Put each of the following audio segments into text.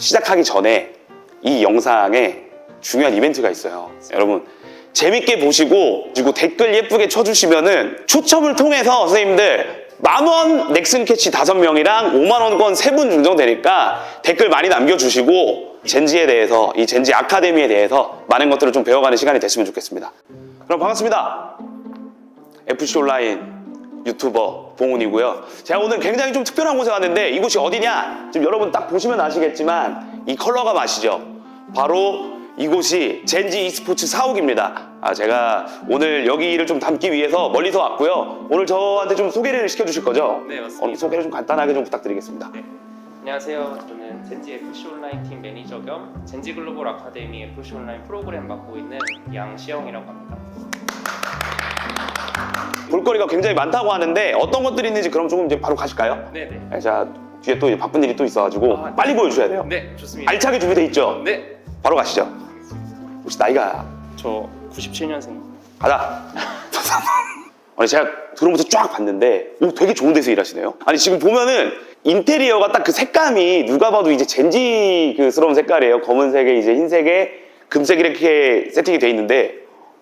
시작하기 전에 이 영상에 중요한 이벤트가 있어요. 여러분 재밌게 보시고 그리고 댓글 예쁘게 쳐주시면은 추첨을 통해서 선생님들 만원 넥슨 캐치 다섯 명이랑 5만 원권 세 분 증정되니까 댓글 많이 남겨주시고 젠지에 대해서 이 젠지 아카데미에 대해서 많은 것들을 좀 배워가는 시간이 됐으면 좋겠습니다. 그럼 반갑습니다. FC 온라인 유튜버 봉훈이고요. 제가 오늘 굉장히 좀 특별한 곳에 왔는데 이곳이 어디냐? 지금 여러분 딱 보시면 아시겠지만 이 컬러가 맛이죠. 바로 이곳이 젠지 e스포츠 사옥입니다. 아, 제가 오늘 여기를 좀 담기 위해서 멀리서 왔고요. 오늘 저한테 좀 소개를 시켜주실 거죠? 네, 맞습니다. 오늘 소개를 좀 간단하게 좀 부탁드리겠습니다. 네. 안녕하세요. 저는 젠지 FC 온라인 팀 매니저 겸 젠지 글로벌 아카데미 FC 온라인 프로그램 맡고 있는 양시영이라고 합니다. 볼거리가 굉장히 많다고 하는데 어떤 것들이 있는지 그럼 조금 이제 바로 가실까요? 네네. 네, 자 뒤에 또 바쁜 일이 또 있어가지고 아, 네. 빨리 보여주셔야 돼요. 네, 좋습니다. 알차게 준비돼 있죠? 네, 바로 가시죠. 혹시 나이가 저 97년생. 가자. 아니 제가 들어오면서 쫙 봤는데 오 되게 좋은 데서 일하시네요. 아니 지금 보면은 인테리어가 딱 그 색감이 누가 봐도 이제 젠지 그스러운 색깔이에요. 검은색에 이제 흰색에 금색 이렇게 세팅이 돼 있는데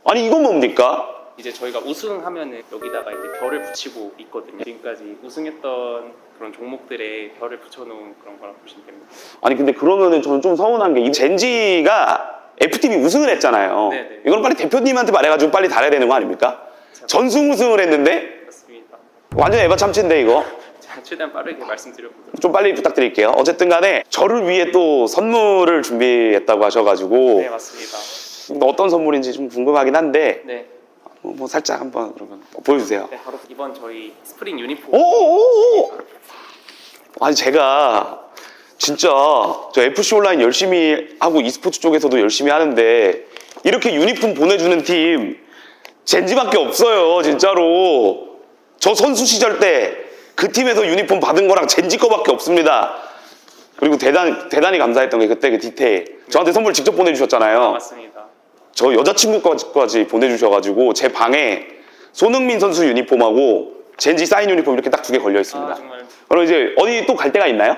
아니 이건 뭡니까? 이제 저희가 우승하면은 여기다가 이제 별을 붙이고 있거든요. 지금까지 우승했던 그런 종목들에 별을 붙여놓은 그런 거라 보시면 됩니다. 아니 근데 그러면은 저는 좀 서운한 게 이 젠지가 FTV 우승을 했잖아요. 네네. 이건 빨리 대표님한테 말해가지고 빨리 달아야 되는 거 아닙니까? 전승 우승을 했는데 그렇습니다. 완전 에바 참치인데 이거. 자, 최대한 빠르게 말씀드려보도록. 좀 빨리 부탁드릴게요. 어쨌든 간에 저를 위해 또 선물을 준비했다고 하셔가지고 네, 맞습니다. 어떤 선물인지 좀 궁금하긴 한데 네, 뭐, 뭐 살짝 한번 그러면 보여주세요. 네, 바로 이번 저희 스프링 유니폼. 오오오! 아니 제가 진짜 저 FC 온라인 열심히 하고 e스포츠 쪽에서도 열심히 하는데 이렇게 유니폼 보내주는 팀 젠지밖에 없어요 진짜로 저 선수 시절 때 그 팀에서 유니폼 받은 거랑 젠지 거밖에 없습니다 그리고 대단, 대단히 감사했던 게 그때 그 디테일 저한테 선물 직접 보내주셨잖아요 맞습니다. 저 여자친구까지 보내주셔가지고 제 방에 손흥민 선수 유니폼하고 젠지 사인 유니폼 이렇게 딱 두 개 걸려 있습니다. 아, 정말 그럼 이제 어디 또 갈 데가 있나요?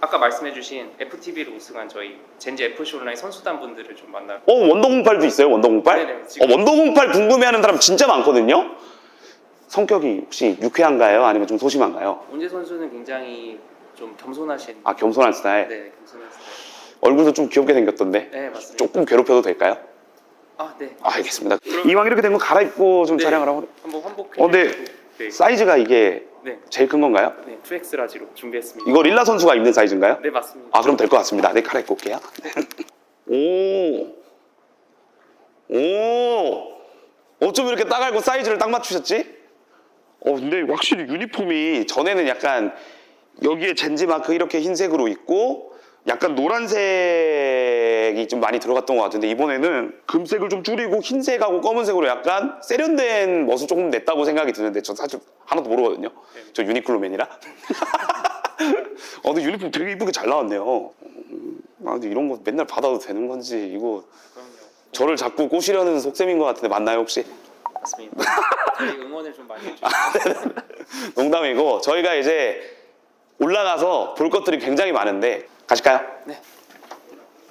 아까 말씀해주신 FTV로 우승한 저희 젠지 FC 온라인 선수단 분들을 좀 만나러 어 원더공팔도 있어요 원더공팔? 네네, 지금. 어 원더공팔 궁금해하는 사람 진짜 많거든요. 성격이 혹시 유쾌한가요? 아니면 좀 소심한가요? 문제 선수는 굉장히 좀 겸손하신 아 겸손한 스타일. 네 겸손한 스타일 얼굴도 좀 귀엽게 생겼던데 네 맞습니다 조금 괴롭혀도 될까요? 아 네 아, 알겠습니다. 이왕 이렇게 된 거 갈아입고 좀 네. 촬영을 하고. 한번 환복해 어, 네. 네. 사이즈가 이게 네. 제일 큰 건가요? 네 2X 라지로 준비했습니다 이거 릴라 선수가 입는 사이즈인가요? 네 맞습니다 아 그럼 될 것 같습니다. 네 갈아입고 올게요. 오, 오, 어쩜 이렇게 딱 알고 사이즈를 딱 맞추셨지? 어 근데 확실히 유니폼이 전에는 약간 여기에 젠지 마크 이렇게 흰색으로 있고 약간 노란색이 좀 많이 들어갔던 것 같은데 이번에는 금색을 좀 줄이고 흰색하고 검은색으로 약간 세련된 멋을 조금 냈다고 생각이 드는데 저 사실 하나도 모르거든요. 저 유니클로맨이라. 어, 근데 유니폼 되게 이쁘게 잘 나왔네요. 음, 아, 근데 이런 거 맨날 받아도 되는 건지 이거 저를 자꾸 꼬시려는 속셈인 것 같은데 맞나요 혹시? 맞습니다 저희 응원을 좀 많이 해주세요 농담이고 저희가 이제 올라가서 볼 것들이 굉장히 많은데 가실까요? 네.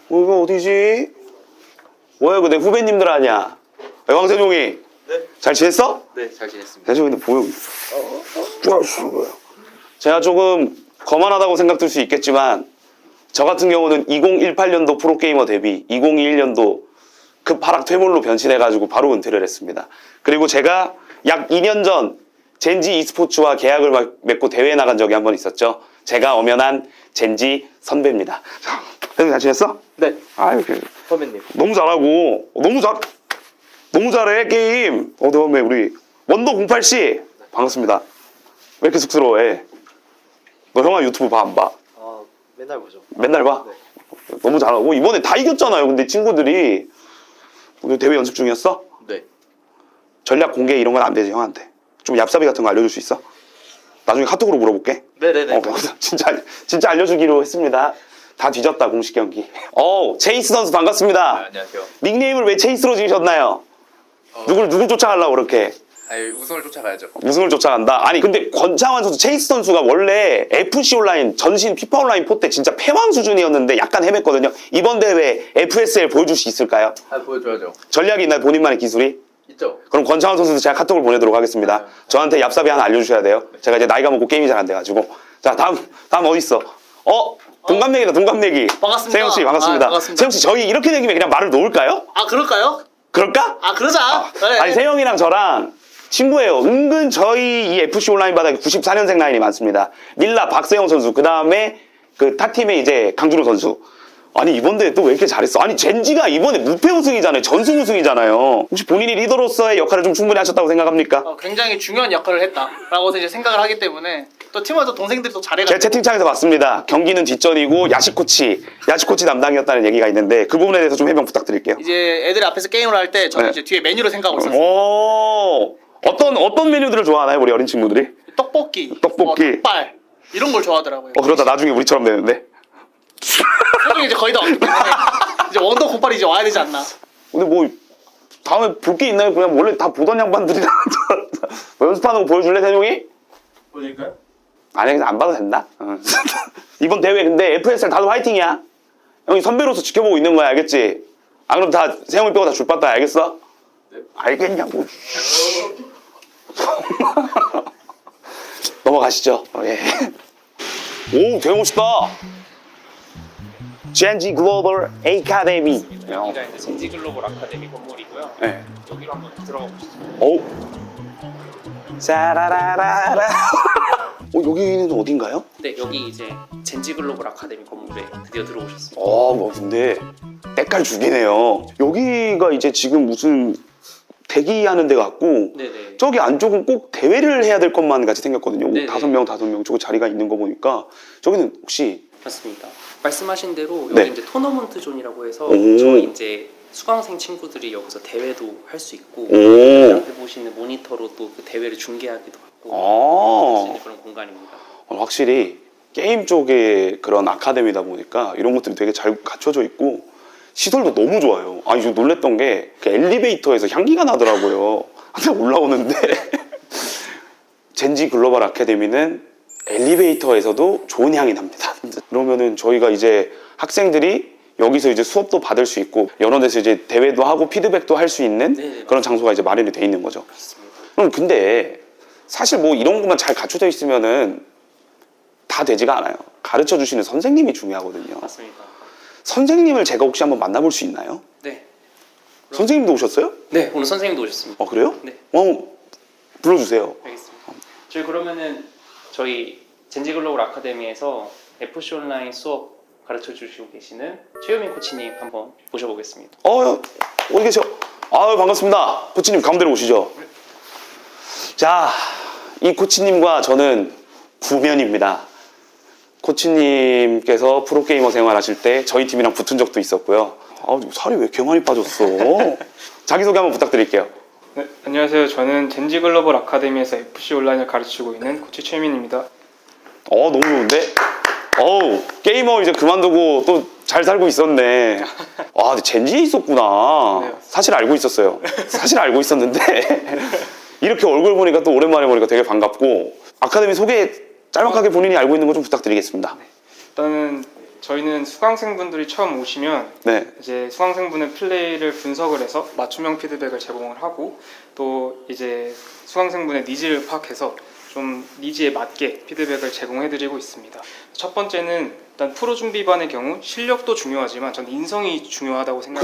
어, 이거 어디지? 뭐야 이거 내 후배님들 아니야? 야, 왕세종이 네. 잘 지냈어? 네, 잘 지냈습니다. 세종이 근데 보여 제가 조금 거만하다고 생각될 수 있겠지만 저 같은 경우는 2018년도 프로게이머 데뷔 2021년도 급하락 퇴물로 변신해가지고 바로 은퇴를 했습니다. 그리고 제가 약 2년 전 젠지 e스포츠와 계약을 막- 맺고 대회에 나간 적이 한 번 있었죠. 제가 엄연한 젠지 선배입니다. 자, 선생님 잘 지냈어? 네, 아유, 그- 선배님. 너무 잘하고 너무 잘 너무 잘해 게임. 어, 다음에 우리 원더 08씨 반갑습니다. 왜 이렇게 쑥스러워해? 너 형아 유튜브 봐 안 봐? 아, 맨날 보죠. 맨날 봐? 네. 너무 잘하고 이번에 다 이겼잖아요. 근데 친구들이 오늘 대회 연습 중이었어? 네. 전략 공개 이런 건 안 되지 형한테. 좀 얍삽이 같은 거 알려줄 수 있어? 나중에 카톡으로 물어볼게. 네네네. 어, 진짜 진짜 알려주기로 했습니다. 다 뒤졌다 공식 경기. 어, 체이스 선수 반갑습니다. 안녕하세요. 닉네임을 왜 체이스로 지으셨나요? 누굴 누구 쫓아가려고 그렇게? 아니 우승을 쫓아가야죠. 우승을 쫓아간다. 아니 근데 권창환 선수, 체이스 선수가 원래 FC 온라인 전신 피파 온라인 포 때 진짜 패왕 수준이었는데 약간 헤맸거든요. 이번 대회 FSL 보여줄 수 있을까요? 아 보여줘야죠. 전략이 있나요? 본인만의 기술이? 있죠. 그럼 권창환 선수도 제가 카톡을 보내도록 하겠습니다. 저한테 얍삽이 하나 알려주셔야 돼요. 제가 이제 나이가 먹고 게임이 잘 안 돼가지고. 자 다음 다음 어디 있어? 어 동갑내기다 동갑내기. 반갑습니다. 세영 씨 반갑습니다. 아, 반갑습니다. 세영 씨 저희 이렇게 되기면 그냥 말을 놓을까요? 아 그럴까요? 그럴까? 아 그러자. 네. 아니 세영이랑 저랑 친구예요. 은근 저희 이 FC 온라인 바닥에 94년생 라인이 많습니다. 밀라 박세영 선수 그 다음에 그 타 팀의 이제 강준호 선수. 아니 이번 대회 또 왜 이렇게 잘했어? 아니 젠지가 이번에 무패 우승이잖아요. 전승 우승이잖아요. 혹시 본인이 리더로서의 역할을 좀 충분히 하셨다고 생각합니까? 어, 굉장히 중요한 역할을 했다라고 이제 생각을 하기 때문에 또 팀원도 동생들이 또 잘해가지고 채팅창에서 봤습니다. 경기는 뒷전이고 야식 코치, 야식 코치 담당이었다는 얘기가 있는데 그 부분에 대해서 좀 해명 부탁드릴게요. 이제 애들 앞에서 게임을 할 때 저는 네. 이제 뒤에 메뉴를 생각하고 있었어요. 오 어떤 어떤 메뉴들을 좋아하나요, 우리 어린 친구들이? 떡볶이, 떡볶이. 뭐 닭발 이런 걸 좋아하더라고요. 어 그러다 나중에 우리처럼 되는데. 형이 이제 거의 다 왔기 때문에 이제 원더 곱발이 이제 와야 되지 않나. 근데 뭐 다음에 볼 게 있나요? 그냥 원래 다 보던 양반들이랑 뭐 연습하는 거 보여줄래 세종이? 보실까요? 아니 그냥 안 봐도 된다. 어. 이번 대회 근데 FSL 다들 화이팅이야. 형이 선배로서 지켜보고 있는 거야 알겠지? 안 그럼 다 세영이 빼고 다 줄봤다 알겠어? 알겠냐고. 넘어가시죠. 어, 예. 오 되게 멋있다. GNG 글로벌 에이카데미. 여기가 이제 젠지 글로벌 아카데미 건물이고요. 네. 여기로 한번 들어가 보시죠. 오. 짜라라라라. 어, 여기는 어딘가요? 네, 여기 이제 젠지 글로벌 아카데미 건물에 드디어 들어오셨습니다. 어, 뭐 근데 때깔 죽이네요. 여기가 이제 지금 무슨 대기하는 데 같고 네네. 저기 안쪽은 꼭 대회를 해야 될 것만 같이 생겼거든요. 네네. 다섯 명 다섯 명 저거 자리가 있는 거 보니까 저기는 혹시 맞습니다. 말씀하신 대로 여기 네. 이제 토너먼트 존이라고 해서 오. 저희 이제 수강생 친구들이 여기서 대회도 할 수 있고 오. 앞에 보시는 모니터로 또 그 대회를 중계하기도 하고 아. 할수 있는 그런 공간입니다. 어, 확실히 게임 쪽의 그런 아카데미다 보니까 이런 것들이 되게 잘 갖춰져 있고 시설도 너무 좋아요. 아니 저 놀랬던 게 그 엘리베이터에서 향기가 나더라고요. 항상 올라오는데 젠지 글로벌 아카데미는 엘리베이터에서도 좋은 향이 납니다. 그러면은 저희가 이제 학생들이 여기서 이제 수업도 받을 수 있고 여러 데서 이제 대회도 하고 피드백도 할 수 있는 네, 그런 장소가 이제 마련이 돼 있는 거죠. 그럼 근데 사실 뭐 이런 것만 잘 갖춰져 있으면은 다 되지가 않아요. 가르쳐 주시는 선생님이 중요하거든요. 맞습니다. 선생님을 제가 혹시 한번 만나볼 수 있나요? 네. 선생님도 오셨어요? 네, 오늘 선생님도 오셨습니다. 어 그래요? 네. 어 불러주세요. 알겠습니다. 저희 그러면은 저희 젠지 글로벌 아카데미에서 FC 온라인 수업 가르쳐 주시고 계시는 최유민 코치님 한번 모셔보겠습니다. 어 어디 계셔? 아유 반갑습니다. 코치님 가운데로 오시죠. 자, 이 코치님과 저는 구면입니다. 코치님께서 프로게이머 생활하실 때 저희 팀이랑 붙은 적도 있었고요. 아, 살이 왜 이렇게 많이 빠졌어? 자기소개 한번 부탁드릴게요. 네, 안녕하세요. 저는 젠지 글로벌 아카데미에서 FC 온라인을 가르치고 있는 코치 최민입니다. 어, 너무 좋은데? 어우, 게이머 이제 그만두고 또 잘 살고 있었네. 아, 근데 젠지에 있었구나. 네. 사실 알고 있었어요. 사실 알고 있었는데. 이렇게 얼굴 보니까 또 오랜만에 보니까 되게 반갑고. 아카데미 소개 짤막하게 본인이 알고 있는 거 좀 부탁드리겠습니다. 일단은 저희는 수강생분들이 처음 오시면 네. 이제 수강생분의 플레이를 분석을 해서 맞춤형 피드백을 제공을 하고 또 이제 수강생분의 니즈를 파악해서 좀 니즈에 맞게 피드백을 제공해드리고 있습니다. 첫 번째는 일단 프로 준비반의 경우 실력도 중요하지만 저는 인성이 중요하다고. 하거든요.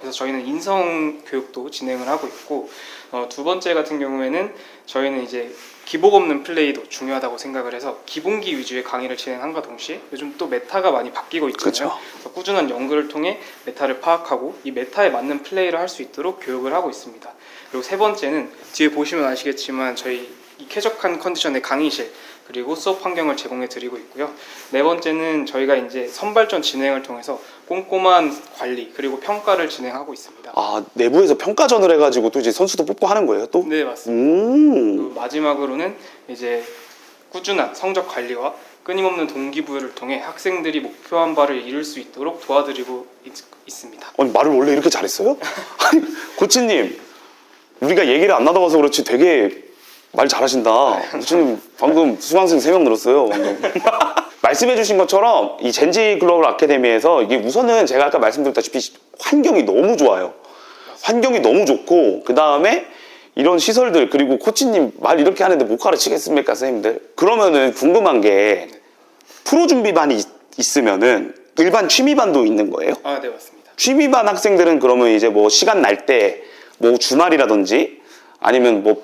그래서 저희는 인성 교육도 진행을 하고 있고 어, 두 번째 같은 경우에는 저희는 이제 기복 없는 플레이도 중요하다고 생각을 해서 기본기 위주의 강의를 진행함과 동시에 요즘 또 메타가 많이 바뀌고 있잖아요. 그쵸. 그래서 꾸준한 연구를 통해 메타를 파악하고 이 메타에 맞는 플레이를 할 수 있도록 교육을 하고 있습니다. 그리고 세 번째는 뒤에 보시면 아시겠지만 저희 이 쾌적한 컨디션의 강의실 그리고 수업 환경을 제공해 드리고 있고요. 네 번째는 저희가 이제 선발전 진행을 통해서 꼼꼼한 관리 그리고 평가를 진행하고 있습니다. 아, 내부에서 평가전을 해가지고 또 이제 선수도 뽑고 하는 거예요, 또? 네 맞습니다. 음. 그리고 마지막으로는 이제 꾸준한 성적 관리와 끊임없는 동기부여를 통해 학생들이 목표한 바를 이룰 수 있도록 도와드리고 있, 습니다 아니, 말을 원래 이렇게 잘했어요? 아니, 코치님. 우리가 얘기를 안 나눠봐서 그렇지 되게 말 잘하신다. 코치님 방금 수강생 3명 늘었어요. 방금. 말씀해주신 것처럼 이 젠지 글로벌 아카데미에서 이게 우선은 제가 아까 말씀드렸다시피 환경이 너무 좋아요. 환경이 너무 좋고 그 다음에 이런 시설들 그리고 코치님 말 이렇게 하는데 못 가르치겠습니까 선생님들? 그러면은 궁금한 게 프로 준비반이 있- 있으면은 일반 취미반도 있는 거예요? 아, 네, 맞습니다. 취미반 학생들은 그러면 이제 뭐 시간 날 때 뭐 주말이라든지 아니면 뭐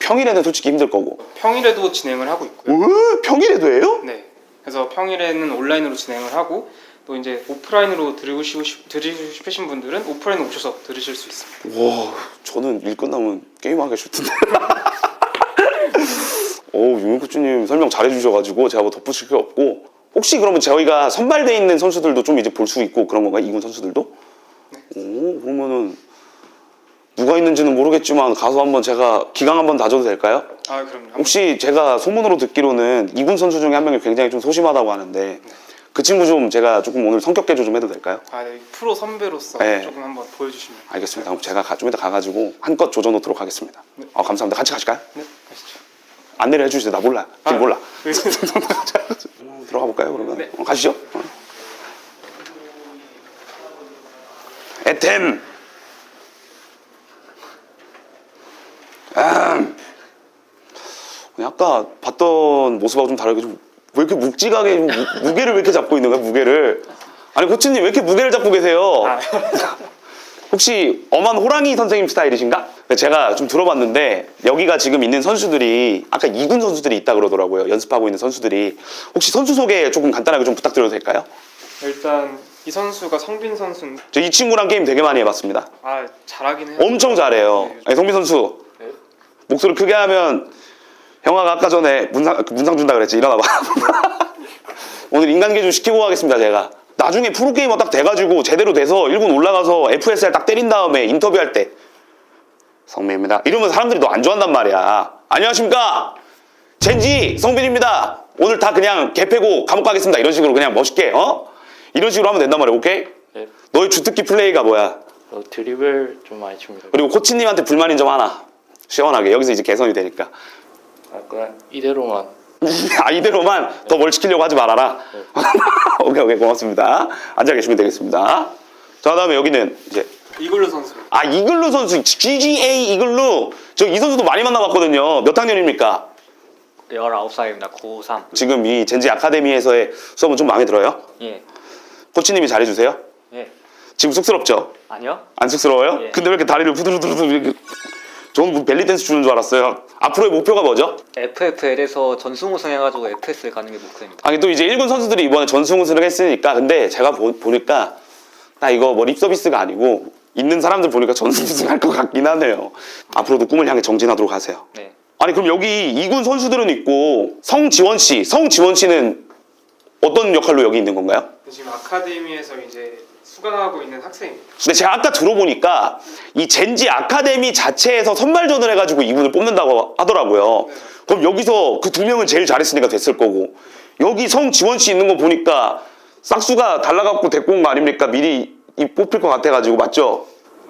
평일에는 솔직히 힘들 거고 평일에도 진행을 하고 있고요. 으, 평일에도 해요? 네. 그래서 평일에는 온라인으로 진행을 하고 또 이제 오프라인으로 들으시고 싶, 들으시고 싶으신 분들은 오프라인 오셔서 들으실 수 있습니다. 와 저는 일 끝나면 게임하기 싫던데 오 유민코치님 설명 잘해주셔가지고 제가 뭐 덧붙일 게 없고 혹시 그러면 저희가 선발돼 있는 선수들도 좀 이제 볼 수 있고 그런 건가요? 이군 선수들도? 오 그러면은 누가 있는지는 모르겠지만 가서 한번 제가 기강 한번 다져도 될까요? 아, 그럼요. 혹시 제가 소문으로 듣기로는 이군 선수 중에 한 명이 굉장히 좀 소심하다고 하는데 그 친구 좀 제가 조금 오늘 성격 개조 좀 해도 될까요? 아, 네. 프로 선배로서 네. 조금 한번 보여주시면. 알겠습니다. 그럼 제가 가- 좀 이따 가가지고 한껏 조져놓도록 하겠습니다. 아, 감사합니다. 같이 가실까요? 네, 가시죠. 안내를 해주세요. 나 몰라. 길 아, 몰라. 네. 들어가 볼까요, 그러면? 네. 어, 가시죠. 어. 에템. 아까 봤던 모습하고 좀 다르게 좀 왜 이렇게 묵직하게 무, 무게를 왜 이렇게 잡고 있는 거야 무게를 아니 코치님 왜 이렇게 무게를 잡고 계세요 아, 혹시 엄한 호랑이 선생님 스타일이신가? 제가 좀 들어봤는데 여기가 지금 있는 선수들이 아까 2군 선수들이 있다 그러더라고요. 연습하고 있는 선수들이 혹시 선수 소개 조금 간단하게 좀 부탁드려도 될까요? 일단 이 선수가 성빈 선수인데 저이 친구랑 게임 되게 많이 해봤습니다. 아, 잘하긴 해요. 엄청 잘해요. 아니, 성빈 선수 목소리 크게 하면 형아가 아까 전에 문상 문상 준다 그랬지 일어나봐. 오늘 인간 개조 시키고 가겠습니다 제가. 나중에 프로게이머 딱 돼가지고 제대로 돼서 1군 올라가서 FSR 딱 때린 다음에 인터뷰할 때 성민입니다. 이러면 사람들이 너 안 좋아한단 말이야. 안녕하십니까? 젠지 성빈입니다. 오늘 다 그냥 개 패고 감옥 가겠습니다. 이런 식으로 그냥 멋있게 어? 이런 식으로 하면 된단 말이야. 오케이? 네. 너의 주특기 플레이가 뭐야? 어, 드립을 좀 많이 칩니다. 그리고 코치님한테 불만인 점 하나. 시원하게 여기서 이제 개선이 되니까. 약간 이대로만 아 이대로만 더 뭘 시키려고 하지 말아라. 오케이 오케이 고맙습니다. 앉아 계시면 되겠습니다. 자 다음에 여기는 이제 이글루 선수. 아 이글루 선수 GGA 이글루 저 이 선수도 많이 만나봤거든요. 몇 학년입니까? 19살입니다. 93. 지금 이 젠지 아카데미에서의 수업은 좀 마음에 들어요? 예. 코치님이 잘해주세요? 예. 지금 쑥스럽죠? 아니요? 안 쑥스러워요? 예. 근데 왜 이렇게 다리를 후두루두루 이렇게 저는 뭐 벨리 댄스 주는 줄 알았어요. 앞으로의 목표가 뭐죠? FFL에서 전승 우승 해가지고 FSL 가는 게 목표입니다. 아니 또 이제 일군 선수들이 이번에 전승 우승을 했으니까 근데 제가 보, 니까 나 이거 뭐 립서비스가 아니고 있는 사람들 보니까 전승 우승 할 것 같긴 하네요. 앞으로도 꿈을 향해 정진하도록 하세요. 네. 아니 그럼 여기 2군 선수들은 있고 성지원 씨, 성지원 씨는 어떤 역할로 여기 있는 건가요? 지금 아카데미에서 이제 수강하고 있는 학생입니다. 근데 제가 아까 들어보니까 이 젠지 아카데미 자체에서 선발전을 해가지고 이분을 뽑는다고 하더라고요. 그럼 여기서 그 두 명은 제일 잘했으니까 됐을 거고 여기 성지원 씨 있는 거 보니까 싹수가 달라갖고 데리고 온 거 아닙니까? 미리 이 뽑힐 것 같아가지고 맞죠?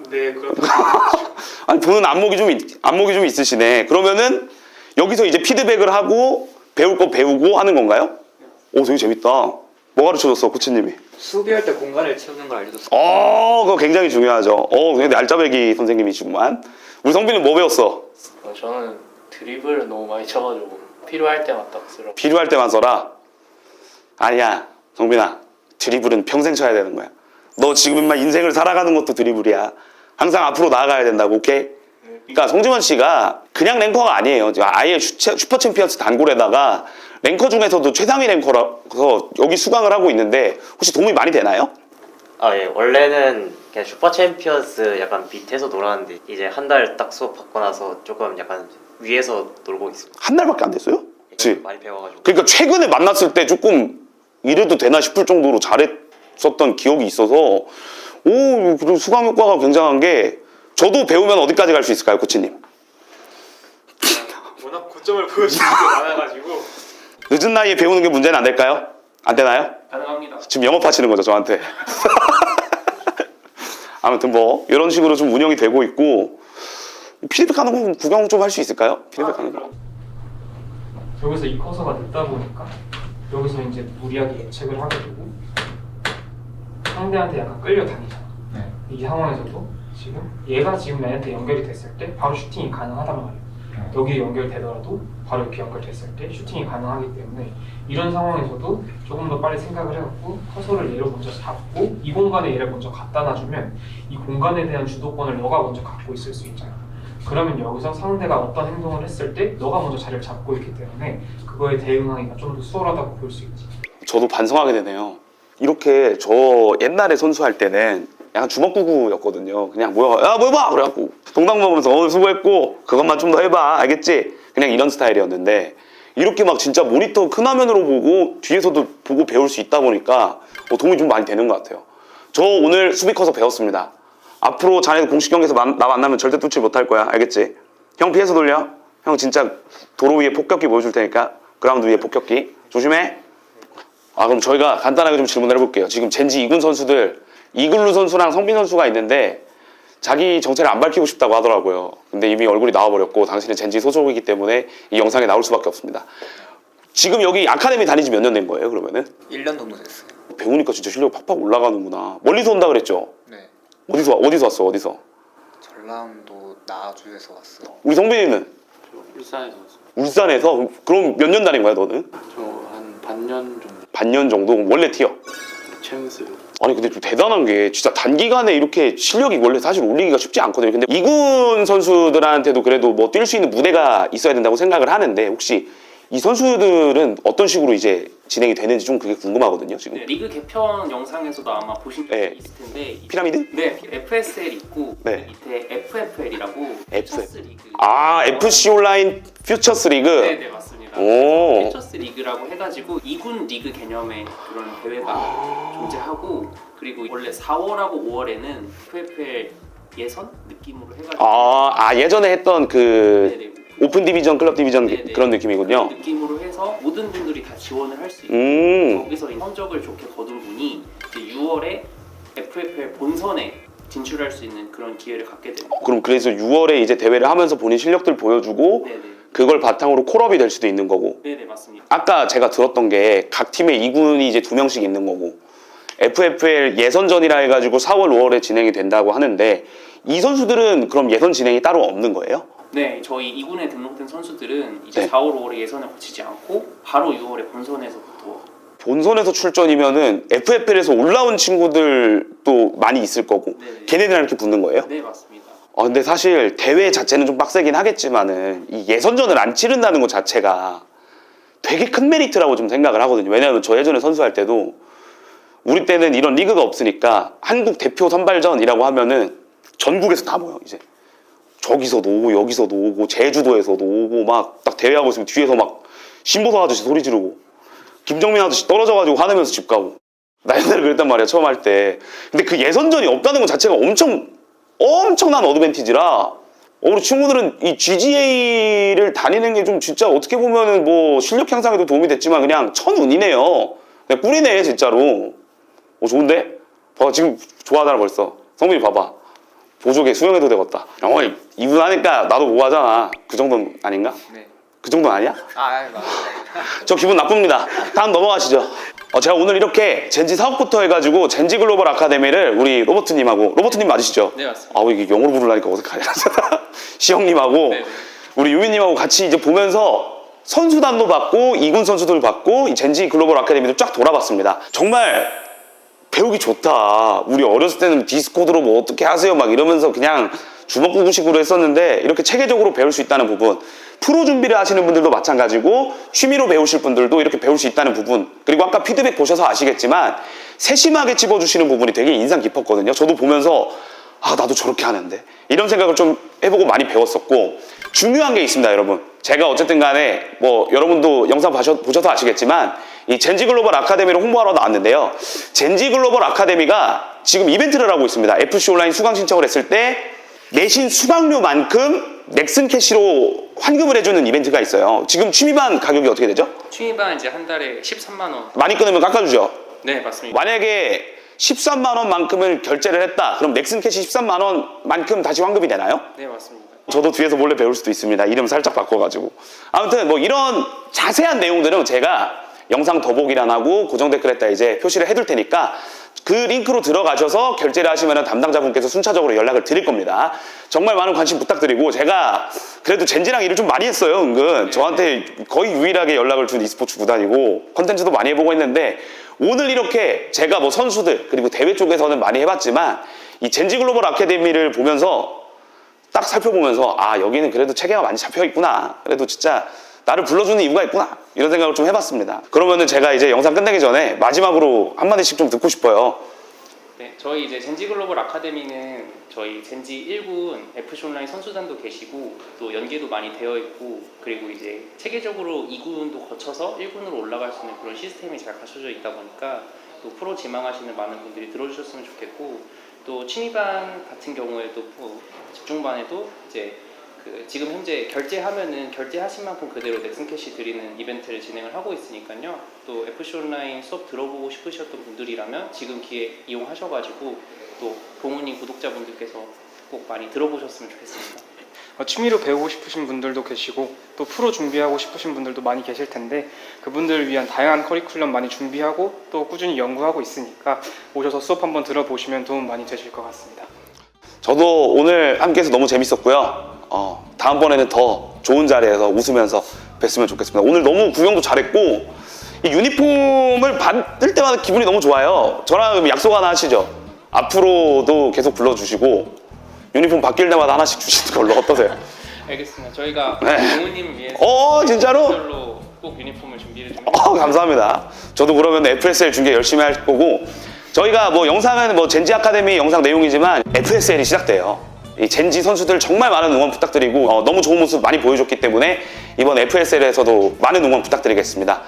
네, 그렇죠. 아니 보는 안목이 좀 있- 안목이 좀 있으시네. 그러면은 여기서 이제 피드백을 하고 배울 거 배우고 하는 건가요? 오 되게 재밌다. 뭐 가르쳐줬어 코치님이? 수비할 때 공간을 채우는 걸 알려줬어요. 어, 그거 굉장히 중요하죠. 어, 근데 알짜배기 선생님이시구만. 우리 성빈은 뭐 배웠어? 어, 저는 드립을 너무 많이 쳐가지고 필요할 때만 딱 쓰라고 필요할 때만 써라. 아니야, 성빈아. 드리블은 평생 쳐야 되는 거야. 너 지금 인마 인생을 살아가는 것도 드리블이야. 항상 앞으로 나아가야 된다고, 오케이? 그러니까 송지원 씨가 그냥 랭커가 아니에요. 아예 슈- 슈퍼 챔피언스 단골에다가 랭커 중에서도 최상위 랭커라서 여기 수강을 하고 있는데 혹시 도움이 많이 되나요? 아 예 원래는 그냥 슈퍼 챔피언스 약간 밑에서 놀았는데 이제 한 달 딱 수업 받고 나서 조금 약간 위에서 놀고 있습니다. 한 달밖에 안 됐어요? 그치? 많이 배워가지고 그러니까 최근에 만났을 때 조금 이래도 되나 싶을 정도로 잘했었던 기억이 있어서 오 그리고 수강 효과가 굉장한 게 저도 배우면 어디까지 갈 수 있을까요, 코치님? 워낙 고점을 보여주는 게 많아가지고 늦은 나이에 배우는 게 문제는 안 될까요? 안 되나요? 가능합니다. 지금 영업하시는 거죠, 저한테. 아무튼 뭐 이런 식으로 좀 운영이 되고 있고 피드백 하는 거 구경 좀 할 수 있을까요? 피드백 하는 거. 여기서 이 커서가 늦다 보니까 여기서 이제 무리하게 예측을 하게 되고 상대한테 약간 끌려다니잖아. 이 상황에서도 지금 얘가 지금 얘한테 연결이 됐을 때 바로 슈팅이 가능하단 말이야. 여기에 연결되더라도 바로 이렇게 연결됐을 때 슈팅이 가능하기 때문에 이런 상황에서도 조금 더 빨리 생각을 해갖고 커서를 얘를 먼저 잡고 이 공간에 얘를 먼저 갖다 놔주면 이 공간에 대한 주도권을 너가 먼저 갖고 있을 수 있잖아. 그러면 여기서 상대가 어떤 행동을 했을 때 너가 먼저 자리를 잡고 있기 때문에 그거에 대응하기가 좀 더 수월하다고 볼 수 있지. 저도 반성하게 되네요. 이렇게 저 옛날에 선수할 때는 약간 주먹구구였거든요. 그냥 뭐야, 야, 뭐 해봐! 그래갖고 동당 먹으면서 어, 수고했고, 그것만 좀 더 해봐. 알겠지? 그냥 이런 스타일이었는데, 이렇게 막 진짜 모니터 큰 화면으로 보고, 뒤에서도 보고 배울 수 있다 보니까 어, 도움이 좀 많이 되는 것 같아요. 저 오늘 수비 커서 배웠습니다. 앞으로 자네 공식 경기에서 만- 나 만나면 절대 뚫지 못할 거야. 알겠지? 형 피해서 돌려. 형 진짜 도로 위에 폭격기 보여줄 테니까. 그라운드 위에 폭격기. 조심해. 아 그럼 저희가 간단하게 좀 질문을 해볼게요. 지금 젠지 2군 선수들 이글루 선수랑 성빈 선수가 있는데 자기 정체를 안 밝히고 싶다고 하더라고요. 근데 이미 얼굴이 나와버렸고 당신은 젠지 소속이기 때문에 이 영상에 나올 수밖에 없습니다. 지금 여기 아카데미 다니지 몇 년 된 거예요? 그러면은 1년 정도 됐어요. 배우니까 진짜 실력 팍팍 올라가는구나. 멀리서 온다 그랬죠? 네. 어디서 어디서 왔어? 어디서? 전라남도 나주에서 왔어요. 우리 성빈이는 저 울산에서 왔어요. 울산에서 그럼 몇 년 다닌 거야 너는? 저 한 반년 정도 반년 정도 원래 티어. 챔스 아니 근데 좀 대단한 게 진짜 단기간에 이렇게 실력이 원래 사실 올리기가 쉽지 않거든요. 근데 이군 선수들한테도 그래도 뭐 뛸 수 있는 무대가 있어야 된다고 생각을 하는데 혹시 이 선수들은 어떤 식으로 이제 진행이 되는지 좀 그게 궁금하거든요. 지금 네, 리그 개편 영상에서도 아마 보신 적이 네. 있을 텐데 이- 피라미드? 네, FSL 있고 네. 밑에 FFL이라고 퓨처스 리그 아 FC 온라인 퓨처스 리그. 네, 네 맞습니다. 오. 퓨처스 리그라고 해가지고 2군 리그 개념의 그런 대회가 존재하고 그리고 원래 4월하고 5월에는 FFL 예선 느낌으로 해가지고 아, 아 예전에 했던 그 네네. 오픈 디비전, 클럽 디비전 네네. 그런 느낌이군요. 느낌으로 해서 모든 분들이 다 지원을 할 수 있고 음. 거기서 이 성적을 좋게 거둔 분이 이제 6월에 FFL 본선에 진출할 수 있는 그런 기회를 갖게 됩니다. 그럼 그래서 6월에 이제 대회를 하면서 본인 실력들 보여주고 네네. 그걸 바탕으로 콜업이 될 수도 있는 거고. 네네 맞습니다. 아까 제가 들었던 게 각 팀에 2군이 이제 두 명씩 있는 거고 FFL 예선전이라 해가지고 4월, 5월에 진행이 된다고 하는데 이 선수들은 그럼 예선 진행이 따로 없는 거예요? 네, 저희 2군에 등록된 선수들은 이제 네. 4월, 5월에 예선을 거치지 않고 바로 6월에 본선에서부터 본선에서 출전이면은 FFL에서 올라온 친구들도 많이 있을 거고 네네. 걔네들이랑 이렇게 붙는 거예요? 네 맞습니다. 아 근데 사실 대회 자체는 좀 빡세긴 하겠지만은 이 예선전을 안 치른다는 것 자체가 되게 큰 메리트라고 좀 생각을 하거든요. 왜냐하면 저 예전에 선수할 때도 우리 때는 이런 리그가 없으니까 한국 대표 선발전이라고 하면은 전국에서 다 모여 이제. 저기서도 오고 여기서도 오고 제주도에서도 오고 막 딱 대회하고 있으면 뒤에서 막 신보선 아저씨 소리 지르고 김정민 아저씨 떨어져가지고 화내면서 집 가고. 나 옛날에 그랬단 말이야 처음 할 때. 근데 그 예선전이 없다는 것 자체가 엄청 엄청난 어드밴티지라 어, 우리 친구들은 이 GGA를 다니는 게 좀 진짜 어떻게 보면은 뭐 실력 향상에도 도움이 됐지만 그냥 천운이네요. 그냥 꿀이네 진짜로. 어 좋은데? 봐봐 지금 좋아하잖아 벌써. 성민이 봐봐. 보조개 수영해도 되겠다. 어 이분 하니까 나도 뭐 하잖아. 그 정도는 아닌가? 네. 그 정도는 아니야? 아, 맞아요. 저 기분 나쁩니다. 다음 넘어가시죠. 어, 제가 오늘 이렇게 젠지 사업부터 해가지고 젠지 글로벌 아카데미를 우리 로버트님하고 로버트님 맞으시죠? 네 맞습니다. 아, 이게 영어로 부르려니까 어색하네. 시영님하고 네 네. 우리 유민님하고 같이 이제 보면서 선수단도 받고 이군 선수들 받고 이 젠지 글로벌 아카데미도 쫙 돌아봤습니다. 정말 배우기 좋다. 우리 어렸을 때는 디스코드로 뭐 어떻게 하세요 막 이러면서 그냥 주먹구구식으로 했었는데 이렇게 체계적으로 배울 수 있다는 부분. 프로 준비를 하시는 분들도 마찬가지고 취미로 배우실 분들도 이렇게 배울 수 있다는 부분. 그리고 아까 피드백 보셔서 아시겠지만 세심하게 집어주시는 부분이 되게 인상 깊었거든요. 저도 보면서 아 나도 저렇게 하는데 이런 생각을 좀 해보고 많이 배웠었고 중요한 게 있습니다 여러분 제가 어쨌든 간에 뭐 여러분도 영상 보셔, 보셔서 아시겠지만 이 젠지 글로벌 아카데미를 홍보하러 나왔는데요 젠지 글로벌 아카데미가 지금 이벤트를 하고 있습니다 FC 온라인 수강 신청을 했을 때 내신 수강료만큼 넥슨 캐시로 환급을 해주는 이벤트가 있어요 지금 취미반 가격이 어떻게 되죠? 취미반 이제 한 달에 13만 원. 많이 끊으면 깎아주죠 네 맞습니다. 만약에 13만 원만큼을 결제를 했다. 그럼 넥슨 캐시 13만 원만큼 다시 환급이 되나요? 네 맞습니다. 저도 뒤에서 몰래 배울 수도 있습니다. 이름 살짝 바꿔가지고. 아무튼 뭐 이런 자세한 내용들은 제가 영상 더보기란 하고 고정 댓글에다 이제 표시를 해둘 테니까 그 링크로 들어가셔서 결제를 하시면 담당자분께서 순차적으로 연락을 드릴 겁니다. 정말 많은 관심 부탁드리고 제가 그래도 젠지랑 일을 좀 많이 했어요, 은근. 저한테 거의 유일하게 연락을 준 e스포츠 구단이고 컨텐츠도 많이 해보고 했는데 오늘 이렇게 제가 뭐 선수들 그리고 대회 쪽에서는 많이 해봤지만 이 젠지 글로벌 아카데미를 보면서 딱 살펴보면서 아 여기는 그래도 체계가 많이 잡혀 있구나 그래도 진짜 나를 불러주는 이유가 있구나. 이런 생각을 좀 해봤습니다. 그러면은 제가 이제 영상 끝내기 전에 마지막으로 한 마디씩 좀 듣고 싶어요. 네, 저희 이제 젠지 글로벌 아카데미는 저희 젠지 1군 FC 온라인 선수단도 계시고 또 연계도 많이 되어 있고 그리고 이제 체계적으로 2군도 거쳐서 1군으로 올라갈 수 있는 그런 시스템이 잘 갖춰져 있다 보니까 또 프로 지망하시는 많은 분들이 들어주셨으면 좋겠고 또 취미반 같은 경우에도 뭐 집중반에도 이제 그 지금 현재 결제하면은 결제하신 만큼 그대로 넥슨 캐시 드리는 이벤트를 진행을 하고 있으니까요. 또 FC 온라인 수업 들어보고 싶으셨던 분들이라면 지금 기회 이용하셔가지고 또 부모님 구독자분들께서 꼭 많이 들어보셨으면 좋겠습니다. 어, 취미로 배우고 싶으신 분들도 계시고 또 프로 준비하고 싶으신 분들도 많이 계실 텐데 그분들을 위한 다양한 커리큘럼 많이 준비하고 또 꾸준히 연구하고 있으니까 오셔서 수업 한번 들어보시면 도움 많이 되실 것 같습니다. 저도 오늘 함께해서 너무 재밌었고요 어, 다음번에는 더 좋은 자리에서 웃으면서 뵀으면 좋겠습니다 오늘 너무 구경도 잘했고 이 유니폼을 받을 때마다 기분이 너무 좋아요 저랑 약속 하나 하시죠 앞으로도 계속 불러주시고 유니폼 바뀔 때마다 하나씩 주시는 걸로 어떠세요? 알겠습니다. 저희가 네. 부모님을 위해서 어 진짜로? 별로 꼭 유니폼을 준비를 좀 어, 감사합니다. 저도 그러면 FSL 중계 열심히 할 거고 저희가 뭐 영상은 뭐 젠지 아카데미 영상 내용이지만 FSL이 시작돼요. 이 젠지 선수들 정말 많은 응원 부탁드리고 어, 너무 좋은 모습 많이 보여줬기 때문에 이번 FSL에서도 많은 응원 부탁드리겠습니다.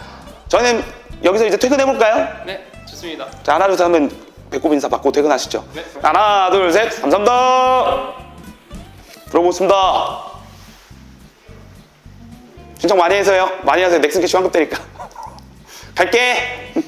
저희는 여기서 이제 퇴근해 볼까요? 네, 좋습니다. 자 하나 둘 셋 하면 배꼽 인사 받고 퇴근하시죠. 네. 하나 둘 셋 감사합니다. 들어보겠습니다. 신청 많이 해서요. 많이 하세요. 넥슨 캐시 환급 되니까. 갈게.